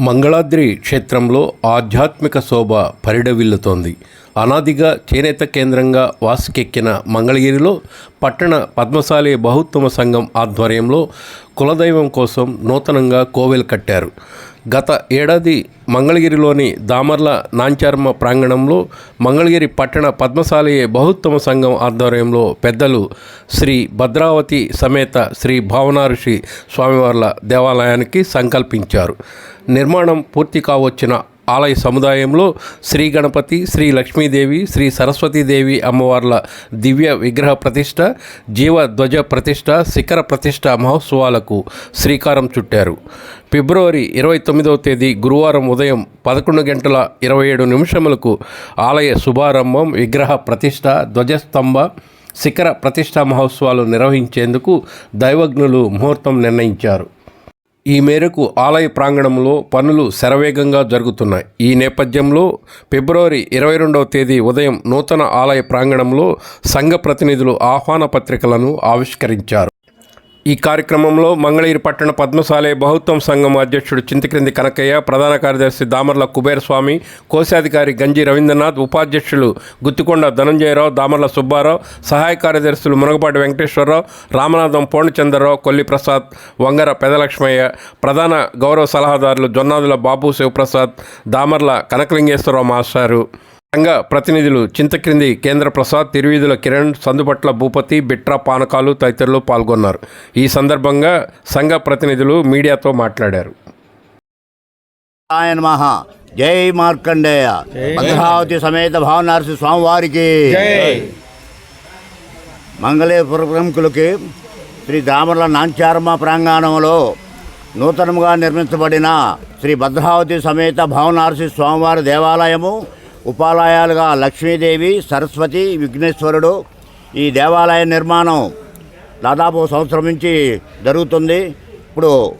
మంగళాద్రి క్షేత్రంలో ఆధ్యాత్మిక శోభ పరిడవిల్లుతోంది. అనాదిగా చేనేత కేంద్రంగా వాసుకెక్కిన మంగళగిరిలో పట్టణ పద్మశాలి బహుత్తమ సంఘం ఆధ్వర్యంలో కులదైవం కోసం నూతనంగా కోవెలు కట్టారు. గత ఏడాది మంగళగిరిలోని దామర్ల నాంచర్మ ప్రాంగణంలో మంగళగిరి పట్టణ పద్మశాలి బహుత్తమ సంఘం ఆధ్వర్యంలో పెద్దలు శ్రీ భద్రావతి సమేత శ్రీ భావనాఋషి స్వామివార్ల దేవాలయానికి సంకల్పించారు. నిర్మాణం పూర్తి కావచ్చిన ఆలయ సముదాయంలో శ్రీ గణపతి శ్రీ లక్ష్మీదేవి శ్రీ సరస్వతీదేవి అమ్మవార్ల దివ్య విగ్రహ ప్రతిష్ట జీవ ధ్వజ ప్రతిష్ట శిఖర ప్రతిష్ట మహోత్సవాలకు శ్రీకారం చుట్టారు. ఫిబ్రవరి ఇరవై తొమ్మిదవ తేదీ గురువారం ఉదయం పదకొండు గంటల ఇరవై ఏడు నిమిషములకు ఆలయ శుభారంభం విగ్రహ ప్రతిష్ట ధ్వజస్తంభ శిఖర ప్రతిష్టా మహోత్సవాలు నిర్వహించేందుకు దైవజ్ఞులు ముహూర్తం నిర్ణయించారు. ఈ మేరకు ఆలయ ప్రాంగణంలో పనులు శరవేగంగా జరుగుతున్నాయి. ఈ నేపథ్యంలో ఫిబ్రవరి ఇరవై రెండవ తేదీ ఉదయం నూతన ఆలయ ప్రాంగణంలో సంఘ ప్రతినిధులు ఆహ్వాన పత్రికలను ఆవిష్కరించారు. ఈ కార్యక్రమంలో మంగళగిరి పట్టణ పద్మశాలే బహుత్వం సంఘం అధ్యక్షుడు చింతక్రింది కనకయ్య ప్రధాన కార్యదర్శి దామర్ల కుబేరస్వామి కోశాధికారి గంజి రవీంద్రనాథ్ ఉపాధ్యక్షులు గుత్తికొండ ధనంజయరావు దామర్ల సుబ్బారావు సహాయ కార్యదర్శులు మునగపాటి వెంకటేశ్వరరావు రామనాథం పూర్ణచంద్రరావు కొల్లి ప్రసాద్ వంగర పెదలక్ష్మయ్య ప్రధాన గౌరవ సలహాదారులు జొన్నాదుల బాబు శివప్రసాద్ దామర్ల కనకలింగేశ్వరరావు మాస్టారు. సంఘ ప్రతినిధులు చింతక్రింది కేంద్ర ప్రసాద్ తిరువీధుల కిరణ్ సందుపట్ల భూపతి బిట్రా పానకాలు తదితరులు పాల్గొన్నారు. ఈ సందర్భంగా సంఘ ప్రతినిధులు మీడియాతో మాట్లాడారు. ఆయన నమః జై మార్కండేయ. భద్రావతి సమేత భావనరసి స్వామివారికి. మంగళేపుర ప్రముఖులకి శ్రీ దామర్ల నాంచారమ్మ ప్రాంగణంలో నూతనంగా నిర్మించబడిన శ్రీ భద్రావతి సమేత భావనారసి స్వామివారి దేవాలయము ఉపాలయాలుగా లక్ష్మీదేవి సరస్వతి విఘ్నేశ్వరుడు ఈ దేవాలయ నిర్మాణం దాదాపు సంవత్సరం నుంచి జరుగుతుంది. ఇప్పుడు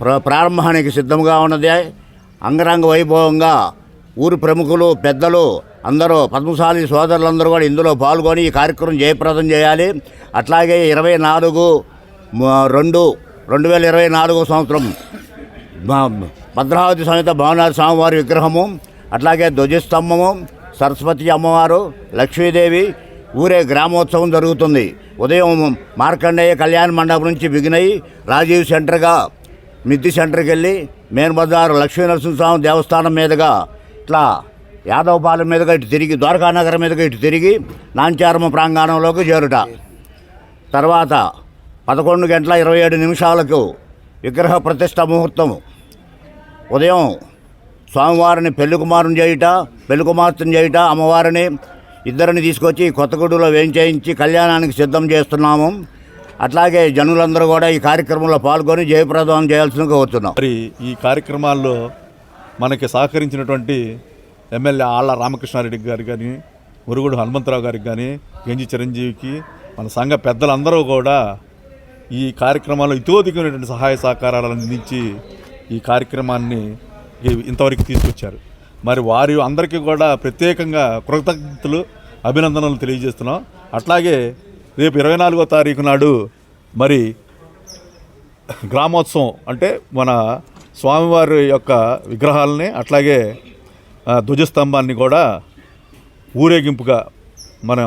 ప్ర ప్రారంభానికి సిద్ధంగా ఉన్నది. అంగరంగ వైభవంగా ఊరి ప్రముఖులు పెద్దలు అందరూ పద్మశాలి సోదరులందరూ కూడా ఇందులో పాల్గొని ఈ కార్యక్రమం జయప్రదం చేయాలి. అట్లాగే ఇరవై నాలుగు రెండు రెండు వేల ఇరవై నాలుగో సంవత్సరం భద్రావతి సమేత భవనాథ స్వామివారి విగ్రహము అట్లాగే ధ్వజస్తంభము సరస్వతి అమ్మవారు లక్ష్మీదేవి ఊరే గ్రామోత్సవం జరుగుతుంది. ఉదయం మార్కండేయ కళ్యాణ మండపం నుంచి బిగినై రాజీవ్ సెంటర్గా మిద్ది సెంటర్కి వెళ్ళి మేన్ బజార్ లక్ష్మీ నరసింహస్వామి దేవస్థానం మీదుగా ఇట్లా యాదవపాలెం మీదుగా ఇటు తిరిగి ద్వారకానగరం మీదుగా ఇటు తిరిగి నాంచారమ ప్రాంగణంలోకి చేరుట. తర్వాత పదకొండు గంటల ఇరవై ఏడు నిమిషాలకు విగ్రహ ప్రతిష్ట ముహూర్తం. ఉదయం స్వామివారిని పెళ్ళికుమారుని చేయుట పెళ్ళి కుమార్తెను చేయుట అమ్మవారిని ఇద్దరిని తీసుకొచ్చి కొత్తగూడలో వేయించేయించి కళ్యాణానికి సిద్ధం చేస్తున్నాము. అట్లాగే జనులందరూ కూడా ఈ కార్యక్రమంలో పాల్గొని జయప్రదం చేయాల్సిందిగా కోరుతున్నాం. మరి ఈ కార్యక్రమాల్లో మనకి సహకరించినటువంటి ఎమ్మెల్యే ఆళ్ళ రామకృష్ణారెడ్డి గారికి కానీ మురుగుడు హనుమంతరావు గారికి కానీ గంజి చిరంజీవికి మన సంఘ పెద్దలందరూ కూడా ఈ కార్యక్రమాల్లో ఇతోధికమైనటువంటి సహాయ సహకారాలను అందించి ఈ కార్యక్రమాన్ని ఇంతవరకు తీసుకొచ్చారు. మరి వారి అందరికీ కూడా ప్రత్యేకంగా కృతజ్ఞతలు అభినందనలు తెలియజేస్తున్నాం. అట్లాగే రేపు ఇరవై నాలుగో తారీఖు నాడు మరి గ్రామోత్సవం అంటే మన స్వామివారి యొక్క విగ్రహాలని అట్లాగే ధ్వజస్తంభాన్ని కూడా ఊరేగింపుగా మన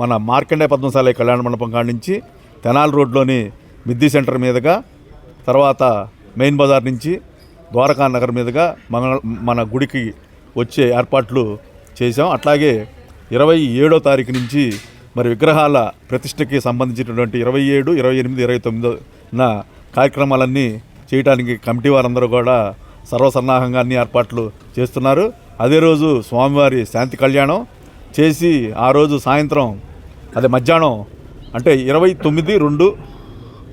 మన మార్కండే పద్మశాల కళ్యాణ మండపం కాడించి నుంచి తెనాలి రోడ్లోని మిద్ది సెంటర్ మీదుగా తర్వాత మెయిన్ బజార్ నుంచి ద్వారకా నగర్ మీదుగా మన మన గుడికి వచ్చే ఏర్పాట్లు చేశాం. అట్లాగే ఇరవై ఏడో తారీఖు నుంచి మరి విగ్రహాల ప్రతిష్టకి సంబంధించినటువంటి ఇరవై ఏడు ఇరవై ఎనిమిది ఇరవై తొమ్మిదిన కార్యక్రమాలన్నీ చేయడానికి కమిటీ వారందరూ కూడా సర్వసన్నాహంగా అన్ని ఏర్పాట్లు చేస్తున్నారు. అదే రోజు స్వామివారి శాంతి కళ్యాణం చేసి ఆ రోజు సాయంత్రం అదే మధ్యాహ్నం అంటే ఇరవై తొమ్మిది రెండు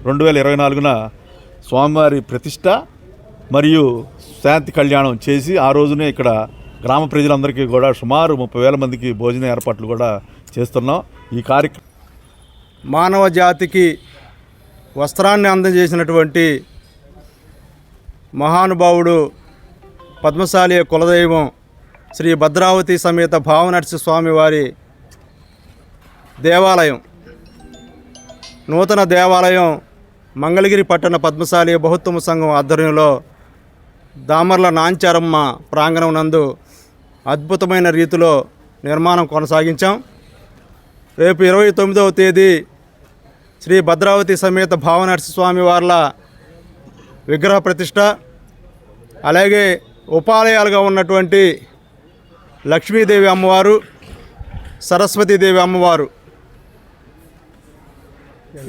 రెండు వేల ఇరవై నాలుగున స్వామివారి ప్రతిష్ట మరియు శాంతి కళ్యాణం చేసి ఆ రోజునే ఇక్కడ గ్రామ ప్రజలందరికీ కూడా సుమారు ముప్పై వేల మందికి భోజన ఏర్పాట్లు కూడా చేస్తున్నాం. ఈ కార్యక్రమం మానవ జాతికి వస్త్రాన్ని అందజేసినటువంటి మహానుభావుడు పద్మశాలి కులదైవం శ్రీ భద్రావతి సమేత భావనర్సి స్వామివారి దేవాలయం నూతన దేవాలయం మంగళగిరి పట్టణ పద్మశాలి బహుత్వ సంఘం ఆధ్వర్యంలో దామర్ల నాంచారమ్మ ప్రాంగణం నందు అద్భుతమైన రీతిలో నిర్మాణం కొనసాగించాం. రేపు ఇరవై తొమ్మిదవ తేదీ శ్రీ భద్రావతి సమేత భావనర్సి స్వామి వార్ల విగ్రహ ప్రతిష్ట అలాగే ఉపాలయాలుగా ఉన్నటువంటి లక్ష్మీదేవి అమ్మవారు సరస్వతీదేవి అమ్మవారు.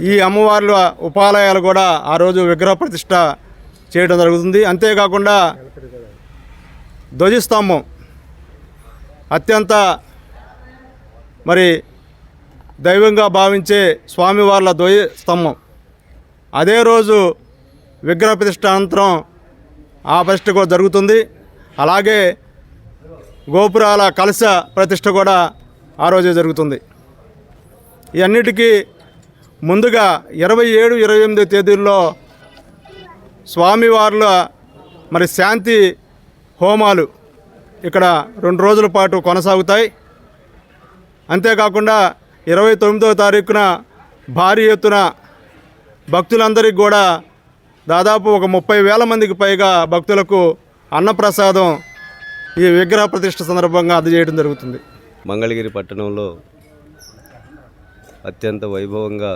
ఈ అమ్మవార్ల ఉపాలయాలు కూడా ఆ రోజు విగ్రహ ప్రతిష్ట చేయడం జరుగుతుంది. అంతేకాకుండా ధ్వజస్తంభం అత్యంత మరి దైవంగా భావించే స్వామివార్ల ధ్వజ స్తంభం అదే రోజు విగ్రహ ప్రతిష్ట అనంతరం ఆ ప్రతిష్ట కూడా జరుగుతుంది. అలాగే గోపురాల కలశ ప్రతిష్ట కూడా ఆ రోజే జరుగుతుంది. ఇవన్నిటికీ ముందుగా ఇరవై ఏడు ఇరవై ఎనిమిది తేదీల్లో స్వామివార్ల మరి శాంతి హోమాలు ఇక్కడ రెండు రోజుల పాటు కొనసాగుతాయి. అంతేకాకుండా ఇరవై తొమ్మిదవ తారీఖున భారీ ఎత్తున భక్తులందరికీ కూడా దాదాపు ఒక ముప్పై వేల మందికి పైగా భక్తులకు అన్నప్రసాదం ఈ విగ్రహ ప్రతిష్ట సందర్భంగా అందజేయడం జరుగుతుంది. మంగళగిరి పట్టణంలో అత్యంత వైభవంగా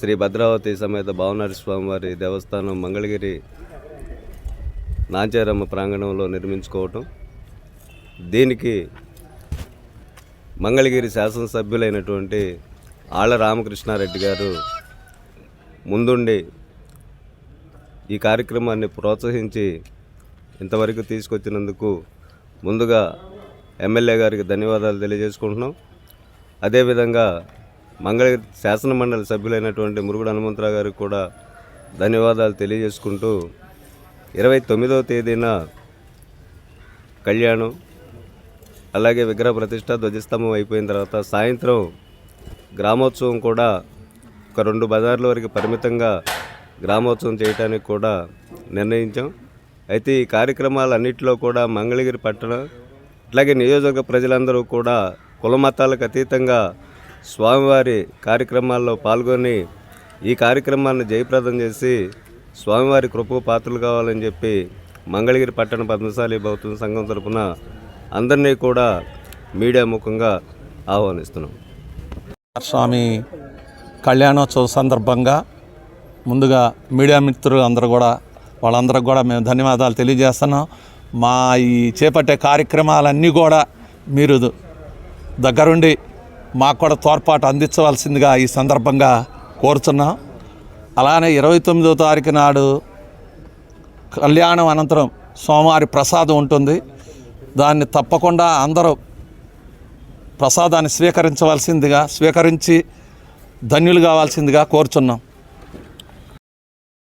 శ్రీ భద్రావతి సమేత భావనారి స్వామివారి దేవస్థానం మంగళగిరి నాంచారమ్మ ప్రాంగణంలో నిర్మించుకోవటం. దీనికి మంగళగిరి శాసనసభ్యులైనటువంటి ఆళ్ళ రామకృష్ణారెడ్డి గారు ముందుండి ఈ కార్యక్రమాన్ని ప్రోత్సహించి ఇంతవరకు తీసుకొచ్చినందుకు ముందుగా ఎమ్మెల్యే గారికి ధన్యవాదాలు తెలియజేసుకుంటున్నాం. అదేవిధంగా మంగళగిరి శాసనమండలి సభ్యులైనటువంటి మురుగుడు హనుమంతరావు గారికి కూడా ధన్యవాదాలు తెలియజేసుకుంటూ ఇరవై తొమ్మిదవ తేదీన కళ్యాణం అలాగే విగ్రహ ప్రతిష్ట ధ్వజస్తంభం అయిపోయిన తర్వాత సాయంత్రం గ్రామోత్సవం కూడా ఒక రెండు బజార్ల వరకు పరిమితంగా గ్రామోత్సవం చేయడానికి కూడా నిర్ణయించాం. అయితే ఈ కార్యక్రమాలన్నింటిలో కూడా మంగళగిరి పట్టణం అట్లాగే నియోజకవర్గ ప్రజలందరూ కూడా కుల మతాలకు అతీతంగా స్వామివారి కార్యక్రమాల్లో పాల్గొని ఈ కార్యక్రమాన్ని జయప్రదం చేసి స్వామివారి కృపకు పాత్రలు కావాలని చెప్పి మంగళగిరి పట్టణ పద్మశాలి భౌతిక సంఘం తరపున అందరినీ కూడా మీడియా ముఖంగా ఆహ్వానిస్తున్నాం. స్వామి కళ్యాణోత్సవ సందర్భంగా ముందుగా మీడియా మిత్రులు అందరూ కూడా వాళ్ళందరికి కూడా మేము ధన్యవాదాలు తెలియజేస్తున్నాం. మా ఈ చేపట్టే కార్యక్రమాలన్నీ కూడా మీరు దగ్గరుండి మాకు కూడా తోడ్పాటు అందించవలసిందిగా ఈ సందర్భంగా కోరుతున్నాం అలానే ఇరవై తొమ్మిదో తారీఖు నాడు కళ్యాణం అనంతరం సోమవారి ప్రసాదం ఉంటుంది. దాన్ని తప్పకుండా అందరూ ప్రసాదాన్ని స్వీకరించవలసిందిగా స్వీకరించి ధన్యులు కావాల్సిందిగా కోరుచున్నాం.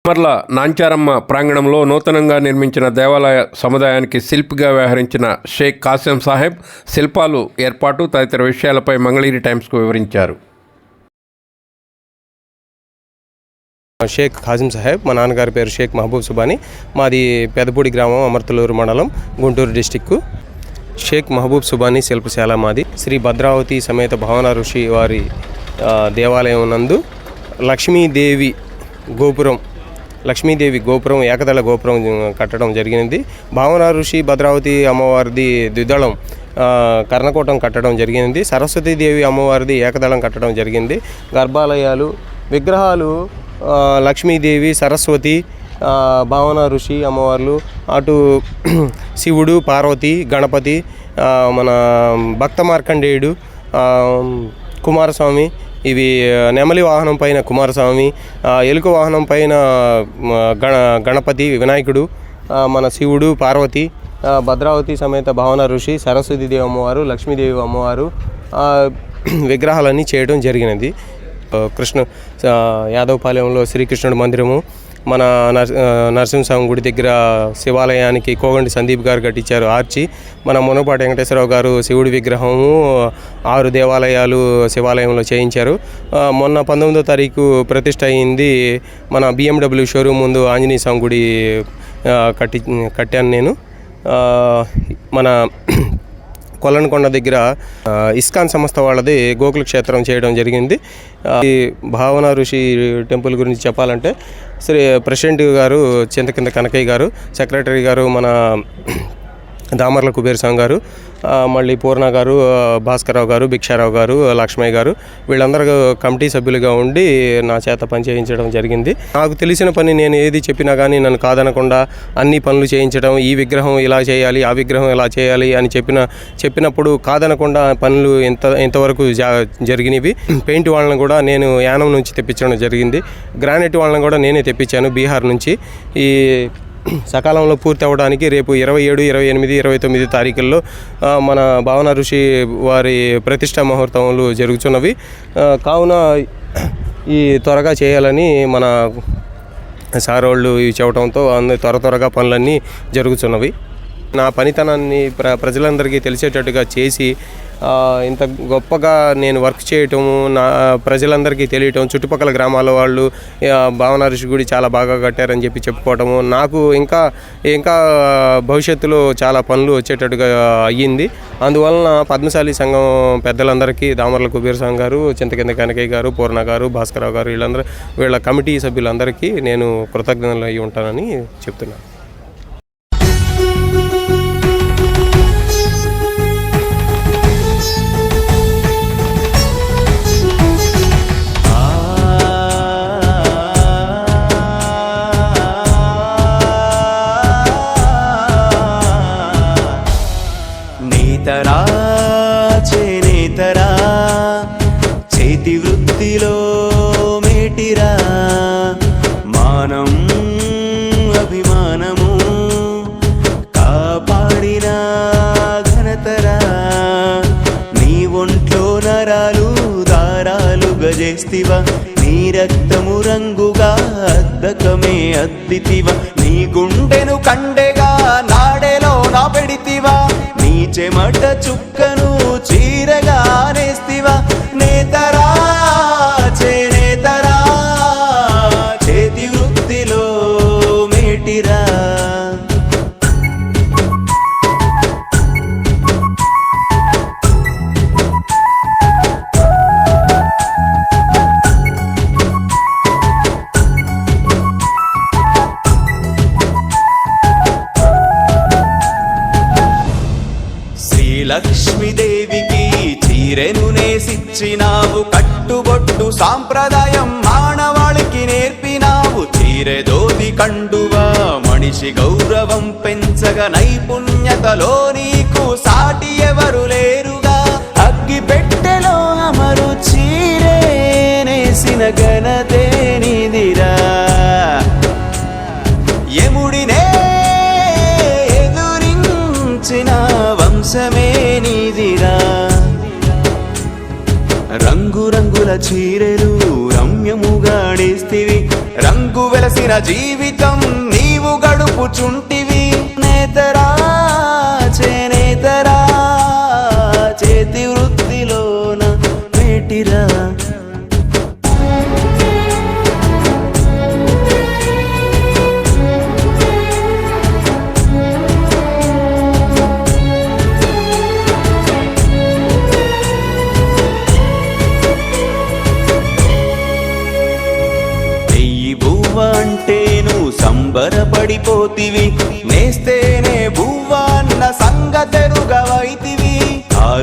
మర్ల నాంచారమ్మ ప్రాంగణంలో నూతనంగా నిర్మించిన దేవాలయ సముదాయానికి శిల్పిగా వ్యవహరించిన షేక్ కాసిం సాహెబ్ శిల్పాలు ఏర్పాటు తదితర విషయాలపై మంగళగిరి టైమ్స్కు వివరించారు. షేక్ ఖాజిం సాహెబ్ మా నాన్నగారి పేరు షేక్ మహబూబ్ సుబాని మాది పెదపూడి గ్రామం అమర్తలూరు మండలం గుంటూరు డిస్టిక్కు షేక్ మహబూబ్ సుబాని శిల్పశాల మాది. శ్రీ భద్రావతి సమేత భవన ఋషి వారి దేవాలయం నందు లక్ష్మీదేవి గోపురం లక్ష్మీదేవి గోపురం ఏకదళ గోపురం కట్టడం జరిగినది భావన ఋషి భద్రావతి అమ్మవారిది ద్విదళం కర్ణకోటం కట్టడం జరిగింది. సరస్వతీదేవి అమ్మవారిది ఏకదళం కట్టడం జరిగింది. గర్భాలయాలు విగ్రహాలు లక్ష్మీదేవి సరస్వతి భావన ఋషి అమ్మవార్లు అటు శివుడు పార్వతి గణపతి మన భక్త మార్కండేయుడు కుమారస్వామి ఇవి నెమలి వాహనం పైన కుమారస్వామి ఎలుక వాహనం పైన గణ గణపతి వినాయకుడు మన శివుడు పార్వతి భద్రావతి సమేత భావన ఋషి సరస్వతీదేవి అమ్మవారు లక్ష్మీదేవి అమ్మవారు విగ్రహాలన్నీ చేయడం జరిగినది. కృష్ణ యాదవపాలెంలో శ్రీకృష్ణుడు మందిరము మన నర్ నరసింహస్వామి గుడి దగ్గర శివాలయానికి కోగండి సందీప్ గారు కట్టించారు ఆర్చి. మన మునపాటి వెంకటేశ్వరరావు గారు శివుడి విగ్రహము ఆరు దేవాలయాలు శివాలయంలో చేయించారు. మొన్న పంతొమ్మిదో తారీఖు ప్రతిష్ట అయింది మన బిఎండబ్ల్యూ షోరూమ్ ముందు ఆంజనేయ స్వామి గుడి కట్టి కట్టాను నేను. మన కొల్లనకొండ దగ్గర ఇస్కాన్ సంస్థ వాళ్ళది గోకుల క్షేత్రం చేయడం జరిగింది. ఈ భావన ఋషి టెంపుల్ గురించి చెప్పాలంటే శ్రీ ప్రెసిడెంట్ గారు చింతకింద కనకయ్య గారు సెక్రటరీ గారు మన దామర్ల కుబేర్ స్వామి గారు మళ్ళీ పూర్ణ గారు భాస్కరరావు గారు భిక్షారావు గారు లక్ష్మయ్య గారు వీళ్ళందరూ కమిటీ సభ్యులుగా ఉండి నా చేత పని చేయించడం జరిగింది. నాకు తెలిసిన పని నేను ఏది చెప్పినా కానీ నన్ను కాదనకుండా అన్ని పనులు చేయించడం ఈ విగ్రహం ఇలా చేయాలి ఆ విగ్రహం ఇలా చేయాలి అని చెప్పిన చెప్పినప్పుడు కాదనకుండా పనులు ఎంత ఇంతవరకు జా జరిగినవి. పెయింట్ వాళ్ళని కూడా నేను యానం నుంచి తెప్పించడం జరిగింది. గ్రానైట్ వాళ్ళని కూడా నేనే తెప్పించాను బీహార్ నుంచి. ఈ సకాలంలో పూర్తి అవ్వడానికి రేపు ఇరవై ఏడు ఇరవై ఎనిమిది ఇరవై తొమ్మిది తారీఖుల్లో మన భావన ఋషి వారి ప్రతిష్టా ముహూర్తములు జరుగుతున్నవి కావున ఈ త్వరగా చేయాలని మన సార్ వాళ్ళు ఇవి చెప్పడంతో అన్ని త్వర త్వరగా పనులన్నీ జరుగుతున్నవి నా పనితనాన్ని ప్ర ప్రజలందరికీ తెలిసేటట్టుగా చేసి ఇంత గొప్పగా నేను వర్క్ చేయటము నా ప్రజలందరికీ తెలియటం చుట్టుపక్కల గ్రామాల వాళ్ళు భావన ఋషి గుడి చాలా బాగా కట్టారని చెప్పి చెప్పుకోవటము నాకు ఇంకా ఇంకా భవిష్యత్తులో చాలా పనులు వచ్చేటట్టుగా అయ్యింది. అందువలన పద్మశాలి సంఘం పెద్దలందరికీ దామర్ల కుబీర్ సంఘం గారు చింతకింద కనకయ్య గారు పూర్ణ గారు భాస్కరరావు గారు వీళ్ళందరూ వీళ్ళ కమిటీ సభ్యులందరికీ నేను కృతజ్ఞతలు అయి ఉంటానని చెప్తున్నాను. దారాలు నీ రక్తము రంగుగా అద్దకమే అద్దితివా? నీ గుండెను కండెగా నాడెలో నా పెడితివా? నీ చెమట చుక్కను సాంప్రదాయం మానవాళికి నేర్పినావు. చీరెదోది కండువా మనిషి గౌరవం పెంచగ నైపుణ్యతలో నీకు సాటి ఎవరు లేరుగా. అగ్గి పెట్టెలో అమరు చీరే నేసిన ఘనతే నిదిరా. యముడినే ఎదురించిన వంశమే నీదిరా. రంగురంగుల చీరెలు వెలసిన జీవితం నీవు గడుపుచుంటివి.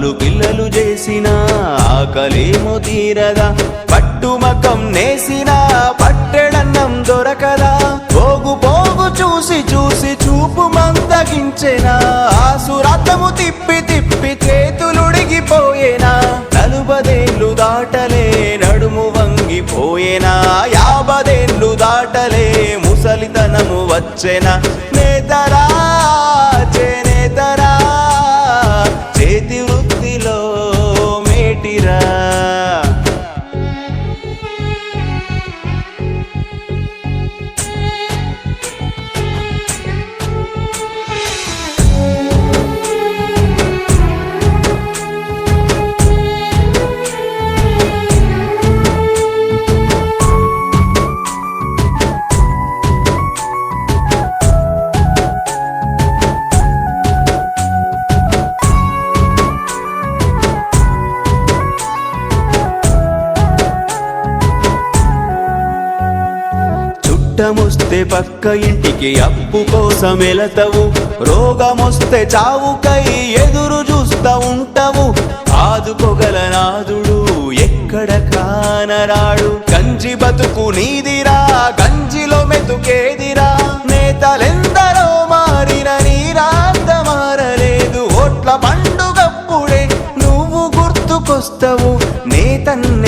కాలు పిల్లలు చేసిన ఆకలేమో తీరదా? పట్టుమకం నేసిన పట్టెడన్నం దొరకదా? పోగు పోగు చూసి చూసి చూపు మందగించెనా? ఆసురాతము తిప్పి తిప్పి చేతులుడిగిపోయేనా నలుబదేళ్ళు దాటలే నడుము వంగిపోయేనా? యాభదేళ్ళు దాటలే ముసలితనము వచ్చెనా? నేతరా మేటిరా కష్టమొస్తే పక్క ఇంటికి అప్పు కోసం ఎలతవు రోగమొస్తే చావుకై ఎదురు చూస్తా ఉంటావు. ఆదుకోగల నాదుడు ఎక్కడ కానరాడు. గంజి బతుకు నీదిరా గంజిలో మెతుకేదిరా. నేతలెందరో మారిన నీరాంత మారలేదు ఓట్ల పండుగప్పుడే నువ్వు గుర్తుకొస్తావు. నేతన్న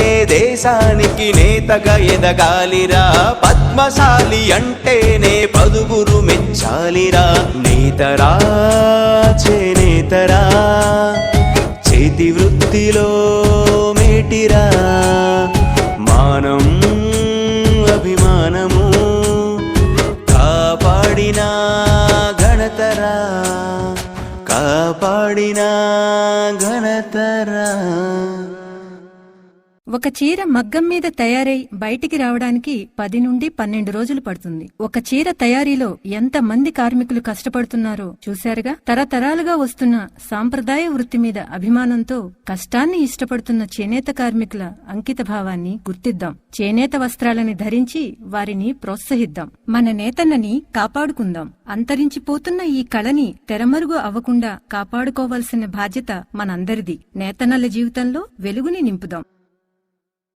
దేశానికి నేతగా ఎదగాలిరా. పద్మశాలి అంటేనే పదుగురు మెచ్చాలిరా. నేతరా చేనేతరా చేతి వృత్తిలో మేటిరా. మానం అభిమానము కాపాడిన గణతరా కాపాడిన ఘనతరా. ఒక చీర మగ్గం మీద తయారై బయటికి రావడానికి పది నుండి పన్నెండు రోజులు పడుతుంది. ఒక చీర తయారీలో ఎంత మంది కార్మికులు కష్టపడుతున్నారో చూశారుగా? తరతరాలుగా వస్తున్న సాంప్రదాయ వృత్తి మీద అభిమానంతో కష్టాన్ని ఇష్టపడుతున్న చేనేత కార్మికుల అంకిత భావాన్ని గుర్తిద్దాం. చేనేత వస్త్రాలని ధరించి వారిని ప్రోత్సహిద్దాం. మన నేతన్నని కాపాడుకుందాం. అంతరించిపోతున్న ఈ కళని తెరమరుగు అవ్వకుండా కాపాడుకోవాల్సిన బాధ్యత మనందరిది. నేతన్నల జీవితంలో వెలుగుని నింపుదాం.